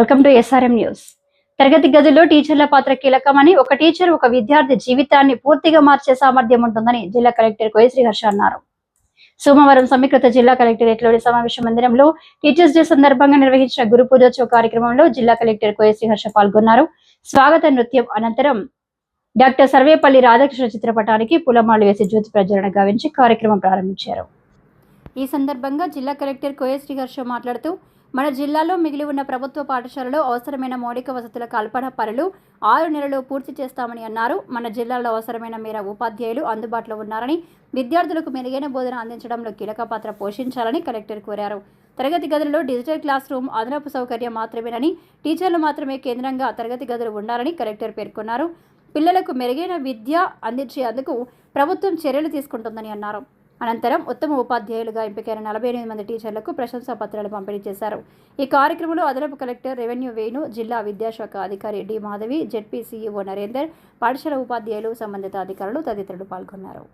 Welcome to SRM news తరగతి గదిలో టీచర్ల పాత్ర కీలకమని ఒక టీచర్ ఒక విద్యార్థి జీవితాన్ని పూర్తిగా మార్చే సామర్థ్యం ఉంటుందని జిల్లా కలెక్టర్ కోయ శ్రీహర్ష అన్నారు. సోమవారం సమీకృత జిల్లా కలెక్టరేట్లోని సమావేశ మందిరంలో టీచర్స్ డే సందర్భంగా నిర్వహించిన గురు పూజోత్సవ కార్యక్రమంలో జిల్లా కలెక్టర్ కోయ శ్రీహర్ష పాల్గొన్నారు. స్వాగత నృత్యం అనంతరం డాక్టర్ సర్వేపల్లి రాధాకృష్ణ చిత్రపటానికి పూలమాలు వేసి జ్యోతి ప్రజ్వలన గావించి కార్యక్రమం ప్రారంభించారు. ఈ సందర్భంగా జిల్లా కలెక్టర్ కోయ శ్రీహర్ష మాట్లాడుతూ మన జిల్లాలో మిగిలి ఉన్న ప్రభుత్వ పాఠశాలలో అవసరమైన మౌలిక వసతుల కల్పన పనులు ఆరు నెలల్లో పూర్తి చేస్తామని అన్నారు. మన జిల్లాలో అవసరమైన మేర ఉపాధ్యాయులు అందుబాటులో ఉన్నారని విద్యార్థులకు మెరుగైన బోధన అందించడంలో కీలక పాత్ర పోషించాలని కలెక్టర్ కోరారు. తరగతి గదులలో డిజిటల్ క్లాస్ రూమ్ అదనపు సౌకర్యం మాత్రమేనని టీచర్లు మాత్రమే కేంద్రంగా తరగతి గదులు ఉండాలని కలెక్టర్ పేర్కొన్నారు. పిల్లలకు మెరుగైన విద్య అందించేందుకు ప్రభుత్వం చర్యలు తీసుకుంటుందని అన్నారు. అనంతరం ఉత్తమ ఉపాధ్యాయులుగా ఎంపికైన నలభై ఎనిమిది మంది టీచర్లకు ప్రశంసా పత్రాలు పంపిణీ చేశారు. ఈ కార్యక్రమంలో అదనపు కలెక్టర్ రెవెన్యూ వేణు జిల్లా విద్యాశాఖ అధికారి D Madhavi ZP CEO Narender పాఠశాల ఉపాధ్యాయులు సంబంధిత అధికారులు తదితరులు పాల్గొన్నారు.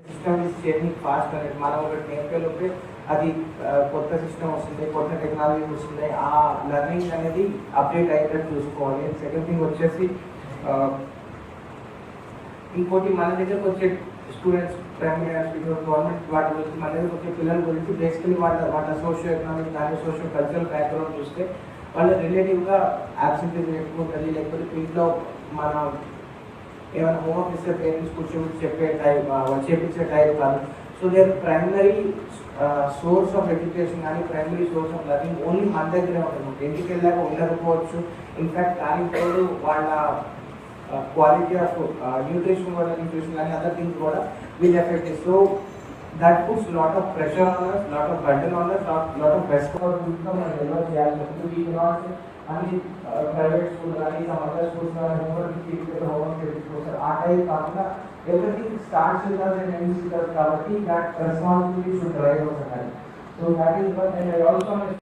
సిస్టమ్ ఇస్ చేంజింగ్ ఫాస్ట్ అనేది మనం ఒకటి నేర్పేలోపే అది కొత్త సిస్టమ్ వస్తుంది కొత్త టెక్నాలజీ వస్తుంది. ఆ లెర్నింగ్ అనేది అప్డేట్ అయ్యేటట్టు చూసుకోవాలి. సెకండ్ థింగ్ వచ్చేసి ఇంకోటి మన దగ్గరకు వచ్చే స్టూడెంట్స్ ప్రైమరీ గవర్నమెంట్ వాటి గురించి మన దగ్గరకు వచ్చే పిల్లల గురించి బేసికలీ వాళ్ళ వాళ్ళ సోషియో ఎకనామిక్ కానీ సోషియో కల్చరల్ బ్యాక్గ్రౌండ్ చూస్తే వాళ్ళ రిలేటివ్గా యాబ్సెంటీస్ ఎక్కువ ఉంటుంది లేకపోతే ఇంట్లో మన ఏమైనా హోంవర్క్ ఇస్తే పేరెంట్స్ కూర్చోబెట్టి చెప్పే టైప్ చేపించే టైప్ కాదు. So their primary source of education కానీ primary source of learning only మన దగ్గరే ఉంటుంది ఇంటికి వెళ్ళాక ఉండకపోవచ్చు. ఇన్ఫ్యాక్ట్ దానికి తోడు వాళ్ళ quality of uh, nutrition or nutrition and other things what will affect it. So that puts lot of pressure on us, lot of burden on us, lot, lot of stress for income and labor. They are to be not only private school, only some other schools are homework, typical homework, typical sir. Archive, Kafka, everything starts with us and ends with us. That responsibility should drive us ahead. So that is what, and I also